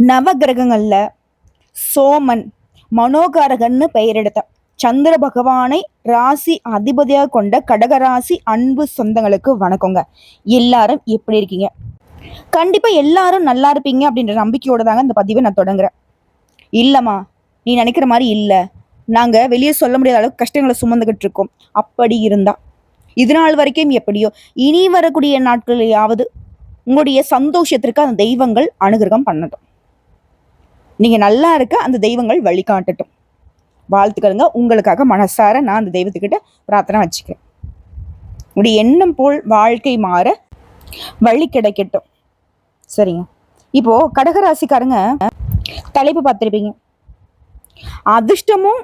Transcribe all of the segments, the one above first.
நவகிரகங்களில் சோமன் மனோகாரகன்னு பெயர் சந்திர பகவானை ராசி அதிபதியாக கொண்ட கடகராசி அன்பு சொந்தங்களுக்கு வணக்கங்க. எல்லாரும் எப்படி இருக்கீங்க? கண்டிப்பாக எல்லாரும் நல்லா இருப்பீங்க அப்படின்ற நம்பிக்கையோட தாங்க இந்த பதிவை நான் தொடங்குறேன். இல்லைம்மா நீ நினைக்கிற மாதிரி இல்லை. நாங்கள் வெளியே சொல்ல முடியாத அளவுக்கு கஷ்டங்களை சுமந்துக்கிட்டு இருக்கோம். அப்படி இருந்தா. இது நாள் வரைக்கும் எப்படியோ இனி வரக்கூடிய நாட்களையாவது உங்களுடைய சந்தோஷத்திற்கு அந்த தெய்வங்கள் அனுகிரகம் பண்ணட்டும். நீங்கள் நல்லா இருக்க அந்த தெய்வங்கள் வழிகாட்டட்டும். வாழ்த்துக்களுங்க. உங்களுக்காக மனசார நான் அந்த தெய்வத்துக்கிட்ட பிரார்த்தனை வச்சுக்கிறேன். உங்களுடைய எண்ணம் போல் வாழ்க்கை மாற வழி கிடைக்கட்டும். சரிங்க. இப்போது கடகராசிக்காரங்க தலைப்பு பார்த்துருப்பீங்க. அதிர்ஷ்டமும்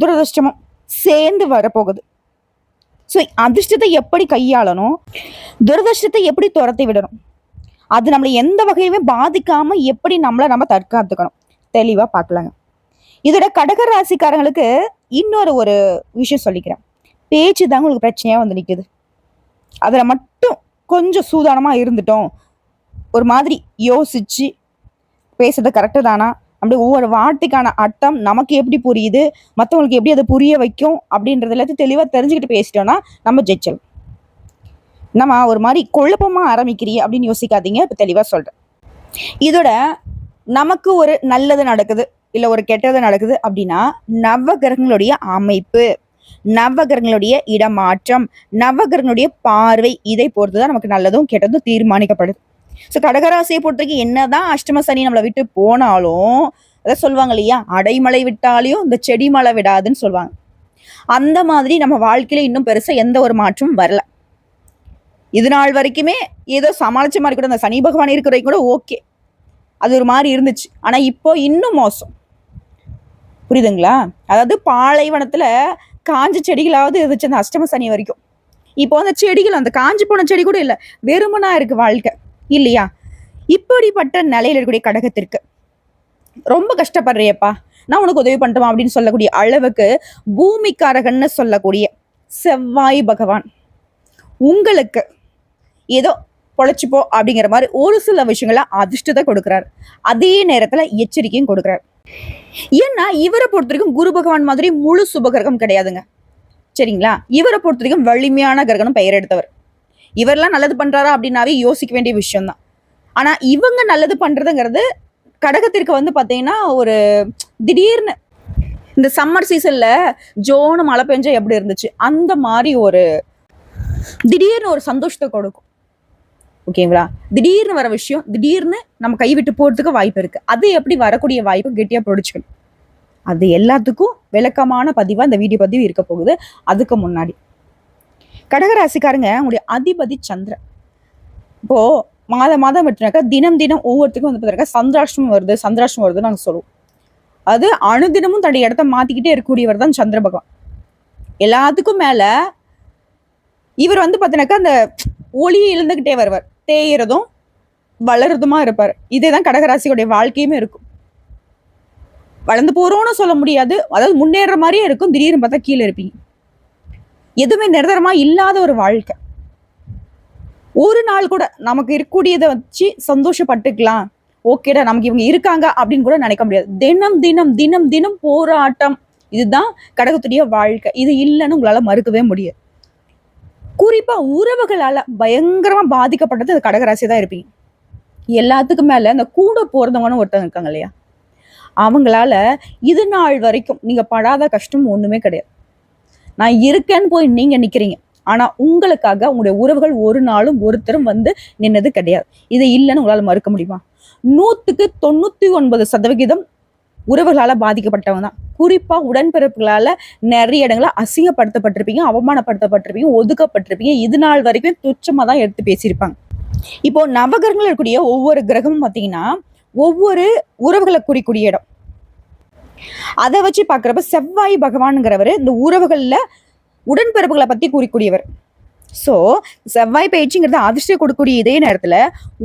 துரதிர்ஷ்டமும் சேர்ந்து வரப்போகுது. ஸோ அதிர்ஷ்டத்தை எப்படி கையாளணும்? துரதிர்ஷ்டத்தை எப்படி துரத்தி விடணும்? அது நம்மளை எந்த வகையிலுமே பாதிக்காமல் எப்படி நம்மளை நம்ம தற்காத்துக்கணும்? தெளிவாக பார்க்கலாங்க இதோட கடக ராசிக்காரங்களுக்கு இன்னொரு ஒரு விஷயம் சொல்லிக்கிறேன். பேச்சு தாங்க உங்களுக்கு பிரச்சனையாக வந்து நிற்குது அதில் மட்டும் கொஞ்சம் சூதானமாக இருந்துட்டோம். ஒரு மாதிரி யோசிச்சு பேசுறது கரெக்டு தானா? அப்படி ஒவ்வொரு வார்த்தைக்கான அர்த்தம் நமக்கு எப்படி புரியுது? மற்றவங்களுக்கு எப்படி அதை புரிய வைக்கும்? அப்படின்றது எல்லாத்தையும் தெளிவாக தெரிஞ்சுக்கிட்டு பேசிட்டோம்னா நம்ம ஜெயிச்சல் நம்ம ஒரு மாதிரி குழப்பமாக ஆரம்பிக்கிறீ அப்படின்னு யோசிக்காதீங்க. இப்போ தெளிவாக சொல்கிறேன் இதோட நமக்கு ஒரு நல்லது நடக்குது இல்லை ஒரு கெட்டது நடக்குது அப்படின்னா நவகிரகங்களுடைய அமைப்பு நவகிரகங்களுடைய இடமாற்றம் நவகிரகங்களுடைய பார்வை இதை பொறுத்து தான் நமக்கு நல்லதும் கெட்டதும் தீர்மானிக்கப்படுது. ஸோ கடகராசியை பொறுத்த வரைக்கும் என்னதான் அஷ்டம சனி நம்மளை விட்டு போனாலும் அதான் சொல்லுவாங்க இல்லையா? அடைமலை விட்டாலையும் இந்த செடி மலை விடாதுன்னு சொல்லுவாங்க. அந்த மாதிரி நம்ம வாழ்க்கையில இன்னும் பெருசா எந்த ஒரு மாற்றமும் வரல. இது நாள் வரைக்குமே ஏதோ சமாளிச்ச மாதிரி கூட அந்த சனி பகவான் இருக்கிற கூட ஓகே. அது ஒரு மாதிரி இருந்துச்சு. ஆனால் இப்போ இன்னும் மோசம். புரியுதுங்களா? அதாவது பாலைவனத்தில் காஞ்ச செடிகளாவது இருந்துச்சு அந்த அஷ்டம சனி வரைக்கும். இப்போ அந்த செடிகள் அந்த காஞ்சி போன செடி கூட இல்லை வெறுமனா இருக்கு வாழ்க்கை. இல்லையா? இப்படிப்பட்ட நிலையில் இருக்கக்கூடிய கடகத்திற்கு. ரொம்ப கஷ்டப்படுறியப்பா. நான் உனக்கு உதவி பண்ணுறோம் அப்படின்னு சொல்லக்கூடிய அளவுக்கு பூமிக்காரகன்னு சொல்லக்கூடிய செவ்வாய் பகவான். உங்களுக்கு ஏதோ பொழைச்சிப்போ அப்படிங்கிற மாதிரி ஒரு சில விஷயங்கள அதிர்ஷ்டத்தை கொடுக்குறாரு. அதே நேரத்தில் எச்சரிக்கையும் கொடுக்குறாரு. ஏன்னா இவரை பொறுத்த வரைக்கும் குரு பகவான் மாதிரி முழு சுபகிரகம் கிடையாதுங்க. சரிங்களா? இவரை பொறுத்த வரைக்கும் வலிமையான கிரகணம் பெயர் எடுத்தவர். இவரெல்லாம் நல்லது பண்றாரா அப்படின்னாவே யோசிக்க வேண்டிய விஷயம்தான். ஆனா இவங்க நல்லது பண்றதுங்கிறது கடகத்திற்கு வந்து பார்த்தீங்கன்னா ஒரு திடீர்னு இந்த சம்மர் சீசன்ல ஜோனு மழை பெஞ்சா எப்படி இருந்துச்சு? அந்த மாதிரி ஒரு திடீர்னு ஒரு சந்தோஷத்தை கொடுக்கும். ஓகேங்களா? திடீர்னு வர விஷயம் திடீர்னு நம்ம கைவிட்டு போகிறதுக்கு வாய்ப்பு இருக்குது அது எப்படி வரக்கூடிய வாய்ப்பு கெட்டியாக பிடிச்சிக்கணும். அது எல்லாத்துக்கும் விளக்கமான பதிவாக இந்த வீடியோ பதிவு இருக்க போகுது. அதுக்கு முன்னாடி. கடகராசிக்காரங்க உங்களுடைய அதிபதி சந்திரன். இப்போ மாதம் மாதம் விட்டுனாக்கா தினம் தினம் ஒவ்வொருத்துக்கும் வந்து பார்த்தாக்கா சந்திராஷ்டமம் வருது சந்திராஷ்டமம் வருதுன்னு நாங்கள் சொல்லுவோம். அது அணுதினமும் தன்னுடைய இடத்த மாற்றிக்கிட்டே இருக்கக்கூடியவர் தான் சந்திர பகவான். எல்லாத்துக்கும் மேலே இவர் வந்து பார்த்தீங்கன்னாக்கா அந்த ஒளியை இழந்துகிட்டே வருவார். தேயறதும் வளருதுமா இருப்பார். இதே தான் கடகராசியோடைய வாழ்க்கையுமே இருக்கும். வளர்ந்து போறோம்னு சொல்ல முடியாது. அதாவது முன்னேற மாதிரியே இருக்கும். திடீர்னு பார்த்தா கீழே இருப்பீங்க. எதுவுமே நிரந்தரமா இல்லாத ஒரு வாழ்க்கை. ஒரு நாள் கூட நமக்கு இருக்கக்கூடியதை வச்சு சந்தோஷப்பட்டுக்கலாம். ஓகேடா நமக்கு இவங்க இருக்காங்க அப்படின்னு கூட நினைக்க முடியாது. தினம் தினம் தினம் தினம் போராட்டம். இதுதான் கடகத்துடைய வாழ்க்கை. இது இல்லைன்னு உங்களால மறுக்கவே முடியாது. குறிப்பா உறவுகளால பயங்கரமா பாதிக்கப்பட்டது அது கடகராசி தான் இருப்பீங்க. எல்லாத்துக்கும் மேல இந்த கூட போகிறவங்கன்னு ஒருத்தவங்க இருக்காங்க இல்லையா? அவங்களால இது நாள் வரைக்கும் நீங்க படாத கஷ்டம் ஒண்ணுமே கிடையாது. நான் இருக்கேன்னு போய் நீங்க நிக்கிறீங்க. ஆனா உங்களுக்காக உங்களுடைய உறவுகள் ஒரு நாளும் ஒருத்தரும் வந்து நின்னது கிடையாது. இது இல்லைன்னு உங்களால மறுக்க முடியுமா? நூத்துக்கு தொண்ணூத்தி ஒன்பது சதவிகிதம் உறவுகளால் பாதிக்கப்பட்டவங்க தான். குறிப்பாக உடன்பிறப்புகளால் நிறைய இடங்களில் அசிங்கப்படுத்தப்பட்டிருப்பீங்க அவமானப்படுத்தப்பட்டிருப்பீங்க ஒதுக்கப்பட்டிருப்பீங்க. இது நாள் வரைக்கும் துச்சமாக தான் எடுத்து பேசியிருப்பாங்க. இப்போ நவகிரகங்கள் இருக்கக்கூடிய ஒவ்வொரு கிரகமும் பார்த்தீங்கன்னா ஒவ்வொரு உறவுகளை குறிக்கூடிய இடம். அதை வச்சு பார்க்குறப்ப செவ்வாய் பகவானுங்கிறவர் இந்த உறவுகளில் உடன்பிறப்புகளை பற்றி கூறிக்கூடியவர் ஸோ செவ்வாய் பயிற்சிங்கிறது அதிர்ஷ்டம் கொடுக்கக்கூடிய இதே நேரத்தில்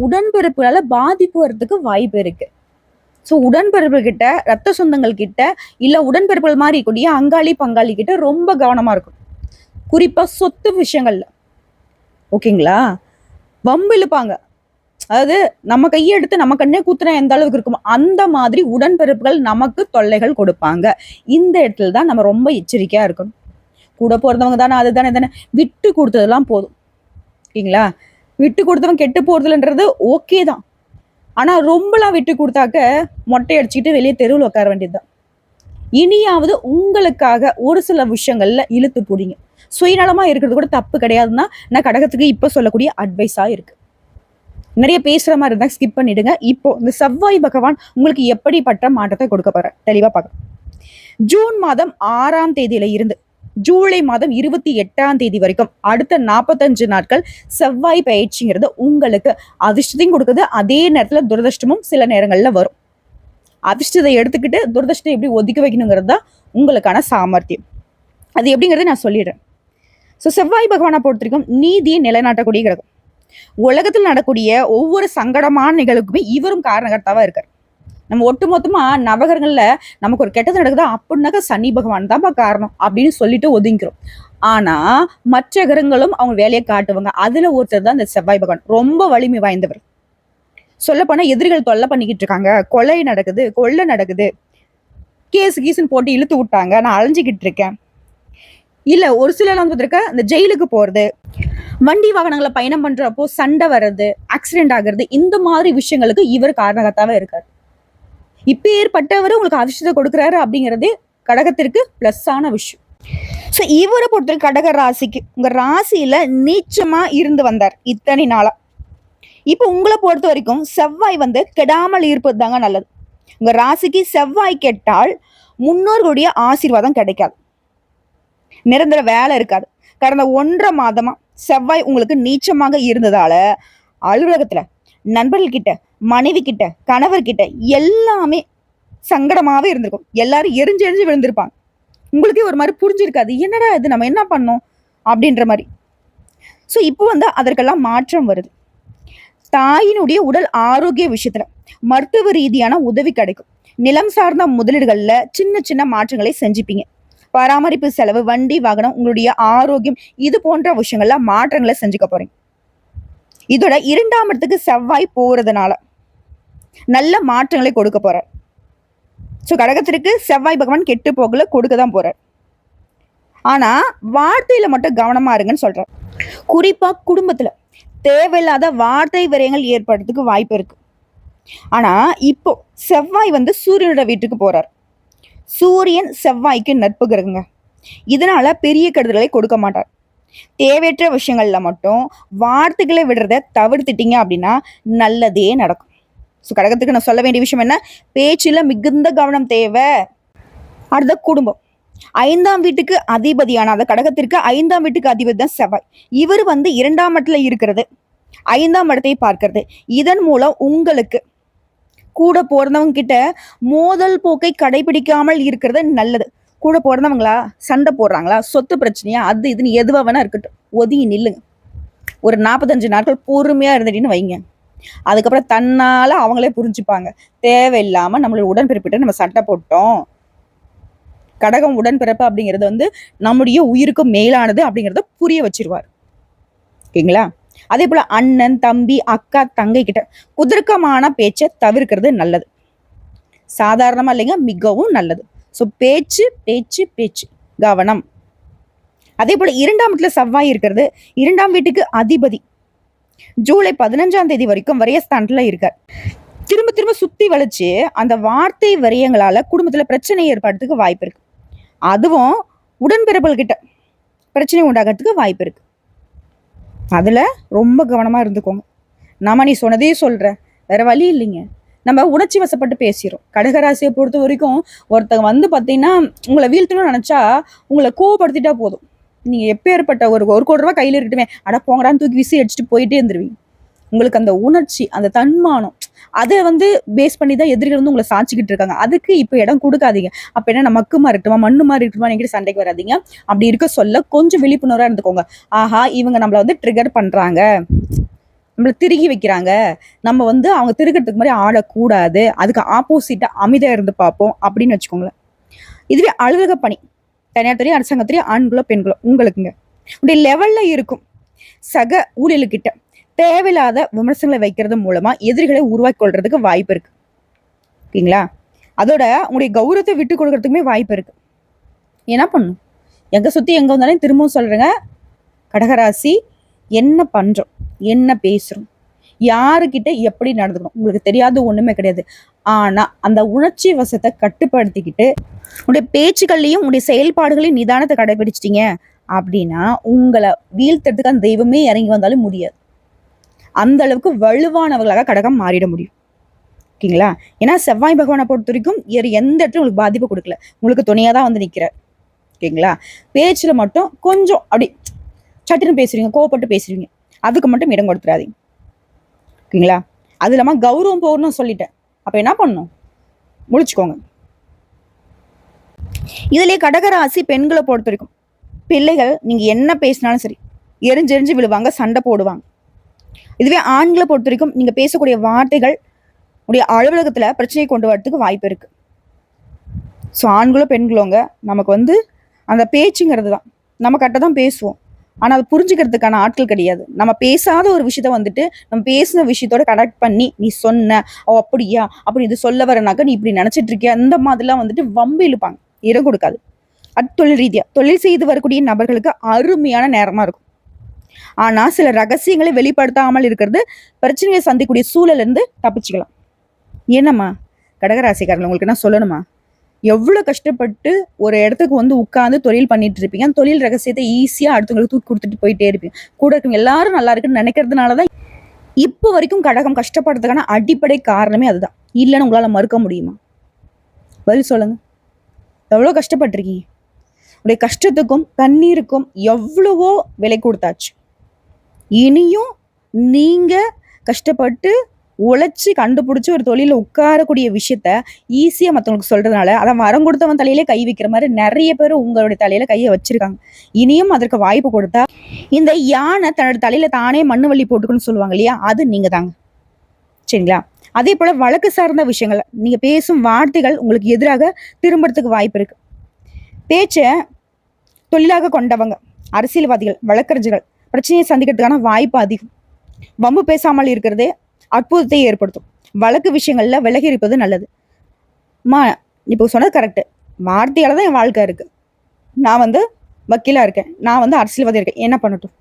உடன்பிறப்புகளால் பாதிப்பு வர்றதுக்கு வாய்ப்பு இருக்குது ஸோ உடன்பிறப்புகிட்ட ரத்த சொந்தங்கள் கிட்ட இல்லை உடன்பிறப்புகள் மாதிரி இருக்கக்கூடிய அங்காளி பங்காளி கிட்ட ரொம்ப கவனமாக இருக்கும் குறிப்பாக சொத்து விஷயங்கள்ல. ஓகேங்களா? வம்பு இழுப்பாங்க. அதாவது நம்ம கையை எடுத்து நம்ம கண்ணே குத்துனா எந்த அளவுக்கு இருக்கும் அந்த மாதிரி உடன்பிறப்புகள் நமக்கு தொல்லைகள் கொடுப்பாங்க. இந்த இடத்துல தான் நம்ம ரொம்ப எச்சரிக்கையாக இருக்கணும். கூட போகிறவங்க தானே அதுதானே தானே விட்டு கொடுத்ததெல்லாம் போதும். ஓகேங்களா? விட்டு கொடுத்தவன் கெட்டு போகிறதுலன்றது ஓகே தான். ஆனால் ரொம்பலாம் விட்டு கொடுத்தாக்க மொட்டை அடிச்சுக்கிட்டு வெளியே தெருவில் உட்கார வேண்டியதுதான். இனியாவது உங்களுக்காக ஒரு சில விஷயங்கள்ல இழுத்து போடுங்க. சுயநலமாக இருக்கிறது கூட தப்பு கிடையாதுன்னா நான் கடகத்துக்கு இப்போ சொல்லக்கூடிய அட்வைஸாக இருக்குது நிறைய பேசுகிற மாதிரி இருந்தால் ஸ்கிப் பண்ணிடுங்க. இப்போ இந்த செவ்வாய் பகவான் உங்களுக்கு எப்படிப்பட்ட மாற்றத்தை கொடுக்க போகிறேன் தெளிவாக பார்க்கலாம். ஜூன் மாதம் ஆறாம் தேதியில இருந்து ஜூலை மாதம் இருபத்தி எட்டாம் தேதி வரைக்கும் அடுத்த நாற்பத்தஞ்சு நாட்கள் செவ்வாய் பயிற்சிங்கிறது உங்களுக்கு அதிர்ஷ்டத்தையும் கொடுக்குது. அதே நேரத்தில் துரதிர்ஷ்டமும் சில நேரங்களில் வரும். அதிர்ஷ்டத்தை எடுத்துக்கிட்டு துரதிர்ஷ்டம் எப்படி ஒதுக்கி வைக்கணுங்கிறது தான் உங்களுக்கான சாமர்த்தியம். அது எப்படிங்கிறத நான் சொல்லிடுறேன். ஸோ செவ்வாய் பகவானை பொறுத்த வரைக்கும் நீதியை நிலைநாட்டக்கூடிய கிரகம். உலகத்தில் நடக்கூடிய ஒவ்வொரு சங்கடமான நிகழ்வுக்குமே இவரும் காரணகர்த்தாவாக இருக்கார். நம்ம ஒட்டுமொத்தமாக நவகரங்களில் நமக்கு ஒரு கெட்டது நடக்குதா? அப்படின்னாக்கா சனி பகவான் தான்ப்பா காரணம் அப்படின்னு சொல்லிட்டு ஒதுங்கிறோம் ஆனா மற்ற கிரகங்களும் அவங்க வேலையை காட்டுவாங்க. அதுல ஒருத்தர் தான் இந்த செவ்வாய் பகவான். ரொம்ப வலிமை வாய்ந்தவர். சொல்லப்போனால் எதிரிகள் தொல்லை பண்ணிக்கிட்டு இருக்காங்க. கொலை நடக்குது கொள்ளை நடக்குது. கேஸ் கீசுன்னு போட்டு இழுத்து விட்டாங்க. நான் அலைஞ்சிக்கிட்டு இருக்கேன். இல்ல ஒரு சில வந்து இந்த ஜெயிலுக்கு போறது வண்டி வாகனங்களை பயணம் பண்றப்போ சண்டை வர்றது ஆக்சிடென்ட் ஆகுறது இந்த மாதிரி விஷயங்களுக்கு இவர் காரணகத்தாவே இருக்காரு. இப்போ ஏற்பட்டவர் உங்களுக்கு அதிர்ஷ்டத்தை கொடுக்குறாரு அப்படிங்கிறதே கடகத்திற்கு ப்ளஸ்ஸான விஷயம். ஸோ இவரை பொறுத்த கடக ராசிக்கு உங்கள் ராசியில் நீச்சமாக இருந்து வந்தார் இத்தனை நாளாக இப்போ உங்களை பொறுத்த வரைக்கும் செவ்வாய் வந்து கெடாமல் இருப்பது தாங்க நல்லது. உங்கள் ராசிக்கு செவ்வாய் கெட்டால் முன்னோர்களுடைய ஆசீர்வாதம் கிடைக்காது. நிரந்தர வேலை இருக்காது. கடந்த ஒன்றரை மாதமாக செவ்வாய் உங்களுக்கு நீச்சமாக இருந்ததால் அலுவலகத்தில் நண்பர்கள்கிட்ட மனைவி கிட்ட கணவர் கிட்ட எல்லாமே சங்கடமாவே இருந்திருக்கும். எல்லாரும் எரிஞ்சு எரிஞ்சு விழுந்திருப்பாங்க. உங்களுக்கே ஒரு மாதிரி புரிஞ்சிருக்காது. என்னடா இது? நம்ம என்ன பண்ணோம்? அப்படின்ற மாதிரி. ஸோ இப்போ வந்து அதற்கெல்லாம் மாற்றம் வருது. தாயினுடைய உடல் ஆரோக்கிய விஷயத்துல மருத்துவ ரீதியான உதவி கிடைக்கும். நிலம் சார்ந்த முதலீடுகளில் சின்ன சின்ன மாற்றங்களை செஞ்சுப்பீங்க. பராமரிப்பு செலவு வண்டி வாகனம் உங்களுடைய ஆரோக்கியம் இது போன்ற விஷயங்கள்ல மாற்றங்களை செஞ்சுக்க போறீங்க. இதோட இரண்டாம் இடத்துக்கு செவ்வாய் போறதுனால நல்ல மாற்றங்களை கொடுக்க போகிறார் ஸோ கடகத்திற்கு செவ்வாய் பகவான் கெட்டு போகல கொடுக்க தான் போகிறார் ஆனா வார்த்தையில மட்டும் கவனமா இருங்கன்னு சொல்கிறார் குறிப்பா குடும்பத்துல தேவையில்லாத வார்த்தை விரயங்கள் ஏற்படுறதுக்கு வாய்ப்பு இருக்கு. ஆனா இப்போ செவ்வாய் வந்து சூரியனோட வீட்டுக்கு போகிறார் சூரியன் செவ்வாய்க்கு நட்பு கிரகங்க. இதனால பெரிய கெடுதல்களை கொடுக்க மாட்டார். தேவையற்ற விஷயங்கள்ல மட்டும் வார்த்தைகளை விடுறத தவிர்த்துட்டீங்க அப்படின்னா நல்லதே நடக்கும். ஸோ கடகத்துக்கு நான் சொல்ல வேண்டிய விஷயம் என்ன? பேச்சில் மிகுந்த கவனம் தேவை. அடுத்த குடும்பம். ஐந்தாம் வீட்டுக்கு அதிபதியான அந்த கடகத்திற்கு ஐந்தாம் வீட்டுக்கு அதிபதி தான் செவ்வாய். இவர் வந்து இரண்டாம் இடத்துல இருக்கிறது. ஐந்தாம் இடத்தை பார்க்கிறது. இதன் மூலம் உங்களுக்கு கூட பிறந்தவங்க கிட்ட மோதல் போக்கை கடைபிடிக்காமல் இருக்கிறது நல்லது. கூட பிறந்தவங்களா? சண்டை போடுறாங்களா? சொத்து பிரச்சனையா? அது இதுன்னு எதுவாக வேணா இருக்கட்டும். ஒதுங்கி நில்லுங்க. ஒரு நாற்பத்தஞ்சு நாட்கள் பொறுமையாக இருந்துட்டின்னு வைங்க. அதுக்கப்புறம் தன்னால அவங்களே புரிஞ்சுப்பாங்க. தேவையில்லாம நம்மளோட உடன்பிறப்பிட்ட நம்ம சட்டை போட்டோம். கடகம் உடன்பிறப்பு அப்படிங்கிறது வந்து நம்முடைய உயிருக்கு மேலானது அப்படிங்கிறத புரிய வச்சிருவார். ஓகேங்களா? அதே போல அண்ணன் தம்பி அக்கா தங்கை கிட்ட குதர்க்கமான பேச்சை தவிர்க்கிறது நல்லது. சாதாரணமா இல்லைங்க மிகவும் நல்லது. ஸோ பேச்சு பேச்சு பேச்சு. கவனம். அதே போல இரண்டாம் வீட்டுல செவ்வாய் இருக்கிறது. இரண்டாம் வீட்டுக்கு அதிபதி. ஜூலை பதினஞ்சாம் தேதி வரைக்கும் ஸ்டாண்ட்ல இருக்கார் திரும்ப திரும்ப சுத்தி வளைச்சு அந்த வார்த்தை வரியங்களால குடும்பத்துல பிரச்சனை ஏற்படுறதுக்கு வாய்ப்பு இருக்கு. அதுவும் உடன்பிறப்புகள் கிட்ட பிரச்சனை உண்டாகிறதுக்கு வாய்ப்பு இருக்கு. அதுல ரொம்ப கவனமா இருந்துக்கோங்க. நாம நீ சொன்னதே சொல்ற. வேற வழி இல்லைங்க. நம்ம உணர்ச்சி வசப்பட்டு பேசிடும் கடகராசியை பொறுத்த வரைக்கும் ஒருத்தங்க வந்து பார்த்தீங்கன்னா உங்களை வீழ்த்தணும்னு நினைச்சா உங்களை கோவப்படுத்திட்டா போதும். நீங்கள் எப்பேற்பட்ட ஒரு ஒரு கோடி ரூபா கையில இருக்கட்டுமே அட போங்கடான்னு தூக்கி விசி அடிச்சுட்டு போயிட்டே இருந்துருவீங்க. உங்களுக்கு அந்த உணர்ச்சி அந்த தன்மானம் அதை வந்து பேஸ் பண்ணி தான் எதிரிகள் வந்து உங்களை சாச்சிக்கிட்டு இருக்காங்க. அதுக்கு இப்போ இடம் கொடுக்காதீங்க. அப்போ என்ன நமக்கு இருக்கட்டுமா மண்ணு மாதிரி இருக்கட்டுமா என்கிட்ட சண்டைக்கு வராதீங்க. அப்படி இருக்க சொல்ல கொஞ்சம் விழிப்புணர்வாக இருந்துக்கோங்க. ஆஹா இவங்க நம்மளை வந்து ட்ரிகர் பண்ணுறாங்க நம்மளை திருகி வைக்கிறாங்க. நம்ம வந்து அவங்க திருக்கிறதுக்கு மாதிரி ஆடக்கூடாது. அதுக்கு ஆப்போசிட்டாக அமைதியாக இருந்து பார்ப்போம் அப்படின்னு வச்சுக்கோங்களேன். இதுவே அலுவலக பணி. தனியார் துறை அரசாங்கத்துறை ஆண்களோ பெண்களோ உங்களுக்குங்க. உடைய லெவல்ல இருக்கும் சக ஊழியர்கிட்ட தேவையில்லாத விமர்சனங்களை வைக்கிறது மூலமா எதிரிகளை உருவாக்கி கொள்றதுக்கு வாய்ப்பு இருக்கு. ஓகேங்களா அதோட உங்களுடைய கௌரவத்தை விட்டு கொடுக்கறதுக்குமே வாய்ப்பு இருக்கு. என்ன பண்ணும்? எங்க சுத்தி எங்க வந்தாலும் திரும்பவும் சொல்றேங்க கடகராசி என்ன பண்றோம்? என்ன பேசுறோம்? யாருக்கிட்ட எப்படி நடந்துக்கணும்? உங்களுக்கு தெரியாத ஒண்ணுமே கிடையாது. ஆனா அந்த உணர்ச்சி வசத்தை கட்டுப்படுத்திக்கிட்டு உங்களுடைய பேச்சுக்கள்லையும் உங்களுடைய செயல்பாடுகளையும் நிதானத்தை கடைபிடிச்சிட்டீங்க. அப்படின்னா உங்களை வீழ்த்துறதுக்கு அந்த தெய்வமே இறங்கி வந்தாலும் முடியாது. அந்த அளவுக்கு வலுவானவர்களாக கடகம் மாறிட முடியும். ஓகேங்களா? ஏன்னா செவ்வாய் பகவானை பொறுத்த வரைக்கும் வேறு எந்த இடத்துல உங்களுக்கு பாதிப்பு கொடுக்கல. உங்களுக்கு துணையாக தான் வந்து நிற்கிறார் ஓகேங்களா? பேச்சில் மட்டும் கொஞ்சம் அப்படி சட்டுன்னு பேசுறீங்க கோவப்பட்டு பேசுறீங்க. அதுக்கு மட்டும் இடம் கொடுத்துறாதீங்க. ஓகேங்களா? அது இல்லாமல் கௌரவம் போகணும்னு சொல்லிட்டேன். அப்போ என்ன பண்ணணும்? முடிச்சுக்கோங்க இதுலேயே கடகராசி பெண்களை பொறுத்த வரைக்கும் பிள்ளைகள் நீங்கள் என்ன பேசினாலும் சரி எரிஞ்செரிஞ்சு விழுவாங்க சண்டை போடுவாங்க. இதுவே ஆண்களை பொறுத்த வரைக்கும் நீங்கள் பேசக்கூடிய வார்த்தைகள் உடைய அலுவலகத்தில் பிரச்சனையை கொண்டு வரதுக்கு வாய்ப்பு இருக்குது ஸோ ஆண்களோ பெண்களோங்க நமக்கு வந்து அந்த பேச்சுங்கிறது தான். நம்ம கரெக்டாக தான் பேசுவோம். ஆனால் அதை புரிஞ்சுக்கிறதுக்கான ஆட்கள் கிடையாது. நம்ம பேசாத ஒரு விஷயத்த வந்துட்டு நம்ம பேசின விஷயத்தோட கனெக்ட் பண்ணி நீ சொன்ன ஓ அப்படியா? அப்படி இது சொல்ல வரனாக்க நீ இப்படி நினச்சிட்டு இருக்கியா? அந்த மாதிரிலாம் வந்துட்டு வம்பு இழுப்பாங்க. இடம் கொடுக்காது. அது தொழில் ரீதியாக தொழில் செய்து வரக்கூடிய நபர்களுக்கு அருமையான நேரமாக இருக்கும். ஆனால் சில ரகசியங்களை வெளிப்படுத்தாமல் இருக்கிறது பிரச்சனையை சந்திக்கக்கூடிய சூழல்ல இருந்து தப்பிச்சுக்கலாம். என்னம்மா? கடகராசிக்காரர்கள் உங்களுக்கு நான் சொல்லணுமா? எவ்வளோ கஷ்டப்பட்டு ஒரு இடத்துக்கு வந்து உட்காந்து தொழில் பண்ணிட்டு இருப்பீங்க. அந்த தொழில் ரகசியத்தை ஈஸியாக அடுத்தவங்களுக்கு தூக்கி கொடுத்துட்டு போயிட்டே இருப்பீங்க. கூட இருக்கவங்க எல்லாரும் நல்லா இருக்குன்னு நினைக்கிறதுனால தான் இப்போ வரைக்கும் கடகம் கஷ்டப்படுறதுக்கான அடிப்படை காரணமே அதுதான். இல்லைன்னு உங்களால் மறுக்க முடியுமா? பதில் சொல்லுங்க. எவ்வளோ கஷ்டப்பட்டிருக்கீங்க? உடைய கஷ்டத்துக்கும் கண்ணீருக்கும் எவ்வளவோ விலை கொடுத்தாச்சு. இனியும் நீங்கள் கஷ்டப்பட்டு உழைச்சி கண்டுபிடிச்சி ஒரு தொழிலில் உட்காரக்கூடிய விஷயத்த ஈஸியாக மற்றவங்களுக்கு சொல்கிறதுனால அதை வரம் கொடுத்தவன் தலையிலே கை வைக்கிற மாதிரி நிறைய பேர் உங்களுடைய தலையில் கையை வச்சுருக்காங்க. இனியும் அதற்கு வாய்ப்பு கொடுத்தா இந்த யானை தன்னோட தலையில் தானே மண்ணு வள்ளி போட்டுக்கணும்னு சொல்லுவாங்க இல்லையா? அது நீங்கள் தாங்க சரிங்களா? அதே போல் வழக்கு சார்ந்த விஷயங்கள் நீங்கள் பேசும் வார்த்தைகள் உங்களுக்கு எதிராக திரும்புறதுக்கு வாய்ப்பு இருக்கு. பேச்சை தொழிலாக கொண்டவங்க அரசியல்வாதிகள் வழக்கறிஞர்கள் பிரச்சனையை சந்திக்கிறதுக்கான வாய்ப்பு அதிகம். வம்பு பேசாமல் இருக்கிறதே அற்புதத்தை ஏற்படுத்தும். வழக்கு விஷயங்களில் விலகி இருப்பது நல்லது. மா இப்போ சொன்னது கரெக்டு வார்த்தையால் தான் என் வாழ்க்கை இருக்குது நான் வந்து வக்கீலாக இருக்கேன். நான் வந்து அரசியல்வாதி இருக்கேன். என்ன பண்ணட்டும்?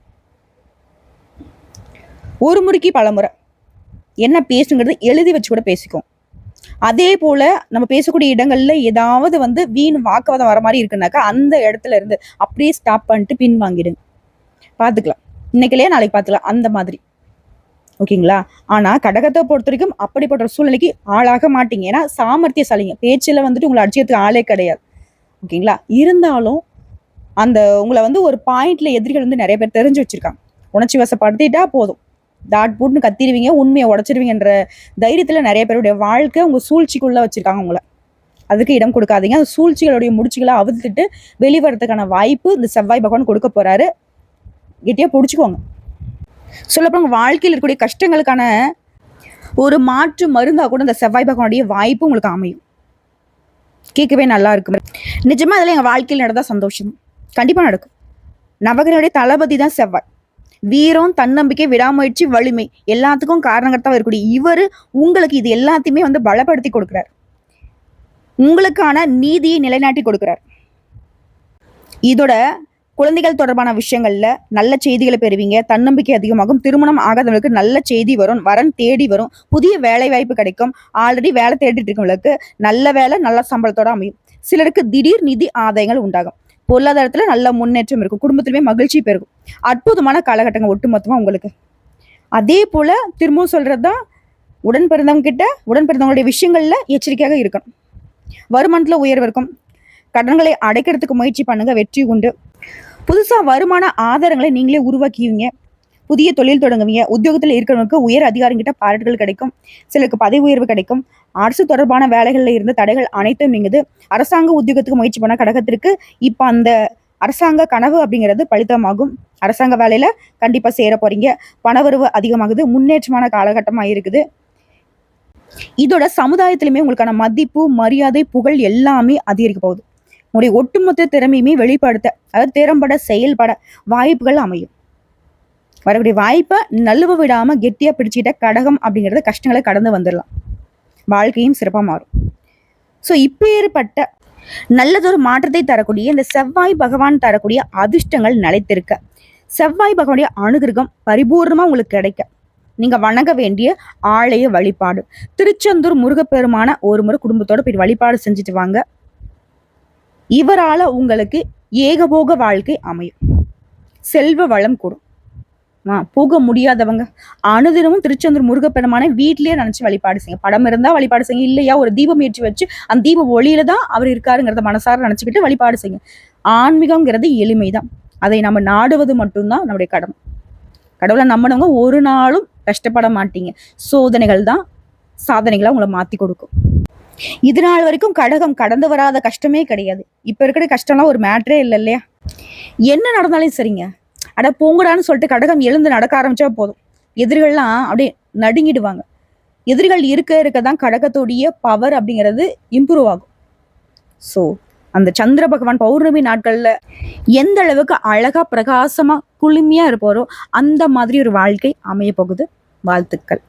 ஒரு முறைக்கு பல முறை என்ன பேசுங்கிறது எழுதி வச்சு கூட பேசிக்கும். அதே போல நம்ம பேசக்கூடிய இடங்கள்ல ஏதாவது வந்து வீண் வாக்குவாதம் வர மாதிரி இருக்குனாக்கா அந்த இடத்துல இருந்து அப்படியே ஸ்டாப் பண்ணிட்டு பின் வாங்கிடுங்க. பார்த்துக்கலாம். இன்னைக்குலயே நாளைக்கு பார்த்துக்கலாம். அந்த மாதிரி. ஓகேங்களா? ஆனா கடகத்தை பொறுத்த வரைக்கும் அப்படிப்பட்ட சூழ்நிலைக்கு ஆளாக மாட்டீங்க. ஏன்னா சாமர்த்தியசாலிங்க. பேச்சில் வந்துட்டு உங்களை அடிச்சதுக்கு ஆளே கிடையாது. ஓகேங்களா? இருந்தாலும் அந்த உங்களை வந்து ஒரு பாயிண்ட்ல எதிரிகள் வந்து நிறைய பேர் தெரிஞ்சு வச்சிருக்காங்க. உணர்ச்சி வசப்படுத்திட்டா போதும். தாட் போட்டுன்னு கத்திடுவீங்க உண்மையை உடச்சிருவீங்கன்ற தைரியத்தில் நிறைய பேருடைய வாழ்க்கை உங்கள் சூழ்ச்சிக்குள்ளே வச்சுருக்காங்க உங்களை. அதுக்கு இடம் கொடுக்காதீங்க. அந்த சூழ்ச்சிகளுடைய முடிச்சுகளை அவிழ்த்துட்டு வெளிவரத்துக்கான வாய்ப்பு இந்த செவ்வாய் பகவான் கொடுக்க போகிறாரு கெட்டியா பிடிச்சிக்கோங்க. சொல்லப்போ வாழ்க்கையில் இருக்கக்கூடிய கஷ்டங்களுக்கான ஒரு மாற்று மருந்தாக கூட இந்த செவ்வாய் பகவானுடைய வாய்ப்பு உங்களுக்கு அமையும். கேட்கவே நல்லா இருக்கும். நிஜமா அதில் எங்கள் வாழ்க்கையில் நடந்தால் சந்தோஷம். கண்டிப்பாக நடக்கும். நவகிரனுடைய தளபதி தான் செவ்வாய். வீரம் தன்னம்பிக்கை விடாமுயற்சி வலிமை எல்லாத்துக்கும் காரணகர்த்தாவா இருக்கக்கூடிய இவர் உங்களுக்கு இது எல்லாத்தையுமே வந்து பலப்படுத்தி கொடுக்குறார். உங்களுக்கான நீதியை நிலைநாட்டி கொடுக்குறார். இதோட குழந்தைகள் தொடர்பான விஷயங்கள்ல நல்ல செய்திகளை பெறுவீங்க. தன்னம்பிக்கை அதிகமாகும். திருமணம் ஆகாதவங்களுக்கு நல்ல செய்தி வரும். வரன் தேடி வரும். புதிய வேலை வாய்ப்பு கிடைக்கும். ஆல்ரெடி வேலை தேடிட்டு இருக்கவங்களுக்கு நல்ல வேலை நல்ல சம்பளத்தோட அமையும். சிலருக்கு திடீர் நிதி ஆதாயங்கள் உண்டாகும். பொருளாதாரத்தில் நல்ல முன்னேற்றம் இருக்கும். குடும்பத்திலுமே மகிழ்ச்சி பெருகும். அற்புதமான காலகட்டங்கள் ஒட்டுமொத்தமாக உங்களுக்கு. அதே போல் திரும்பவும் சொல்றதுதான் உடன் பிறந்தவங்க கிட்ட உடன் பிறந்தவங்களுடைய விஷயங்களில் எச்சரிக்கையாக இருக்கணும். வருமானத்தில் உயர்வு இருக்கும். கடன்களை அடைக்கிறதுக்கு முயற்சி பண்ணுங்கள் வெற்றி உண்டு. புதுசாக வருமான ஆதாரங்களை நீங்களே உருவாக்குவீங்க. புதிய தொழில் தொடங்குவீங்க. உத்தியோகத்தில் இருக்கிறவங்களுக்கு உயர் அதிகாரிங்கிட்ட பாராட்டுகள் கிடைக்கும். சிலருக்கு பதவி உயர்வு கிடைக்கும். அரசு தொடர்பான வேலைகளில் இருந்த தடைகள் அனைத்தும் நீங்குது. அரசாங்க உத்தியோகத்துக்கு முயற்சி பண்ண கடகத்திற்கு இப்போ அந்த அரசாங்க கனவு அப்படிங்கிறது பலித்தமாகும். அரசாங்க வேலையில கண்டிப்பா சேர போறீங்க. பணவரவு அதிகமாகுது. முன்னேற்றமான காலகட்டமா இருக்குது இதோட சமுதாயத்திலுமே உங்களுக்கான மதிப்பு மரியாதை புகழ் எல்லாமே அதிகரிக்க போகுது. உங்களுடைய ஒட்டுமொத்த திறமையுமே வெளிப்படுத்த அதாவது திறம்பட செயல்பட வாய்ப்புகள் அமையும். வரக்கூடிய வாய்ப்பை நழுவ விடாம கெட்டியா பிடிச்சிட்ட கடகம் அப்படிங்கிறது கஷ்டங்களை கடந்து வந்துடலாம் வாழ்க்கையும் சிறப்பாக மாறும். ஸோ இப்பேற்பட்ட நல்லதொரு மாற்றத்தை தரக்கூடிய இந்த செவ்வாய் பகவான் தரக்கூடிய அதிர்ஷ்டங்கள் நிலைத்திருக்க. செவ்வாய் பகவானுடைய அனுகிரகம் பரிபூர்ணமாக உங்களுக்கு கிடைக்க. நீங்கள் வணங்க வேண்டிய ஆலய வழிபாடு. திருச்செந்தூர் முருகப்பெருமான ஒரு முறை குடும்பத்தோடு போய் வழிபாடு செஞ்சுட்டு வாங்க. இவரால் உங்களுக்கு ஏகபோக வாழ்க்கை அமையும். செல்வ வளம் கூடும். போக முடியாதவங்க. அனுதினமும் திருச்செந்தூர் முருகப்பெருமானை வீட்லேயே நினைச்சு வழிபாடு செய்யுங்க. படம் இருந்தால் வழிபாடு செய்யுங்க. இல்லையா ஒரு தீபம் ஏற்றி வச்சு அந்த தீப ஒளியில தான் அவர் இருக்காருங்கிறத மனசார நினச்சிக்கிட்டு வழிபாடு செய்யுங்க. எளிமை தான் அதை நம்ம நாடுவது மட்டும்தான் நம்முடைய கடமை. கடவுளை நம்பினவங்க ஒரு நாளும் கஷ்டப்பட மாட்டீங்க. சோதனைகள் தான் சாதனைகளை உங்களை மாற்றி கொடுக்கும். இது நாள் வரைக்கும் கடகம் கடந்து வராத கஷ்டமே கிடையாது. இப்போ இருக்கிற கஷ்டம்லாம் ஒரு மேட்ரே இல்லை இல்லையா? என்ன நடந்தாலும் சரிங்க. அட போங்கடான்னு சொல்லிட்டு கடகம் எழுந்து நடக்க ஆரம்பிச்சா போதும். எதிரிகள்லாம் அப்படியே நடுங்கிடுவாங்க. எதிரிகள் இருக்க இருக்க தான் கடகத்துடைய பவர் அப்படிங்கிறது இம்ப்ரூவ் ஆகும். ஸோ அந்த சந்திர பகவான் பௌர்ணமி நாட்களில் எந்த அளவுக்கு அழகா பிரகாசமா குளுமையா இருப்பாரோ அந்த மாதிரி ஒரு வாழ்க்கை அமைய போகுது வாழ்த்துக்கள்.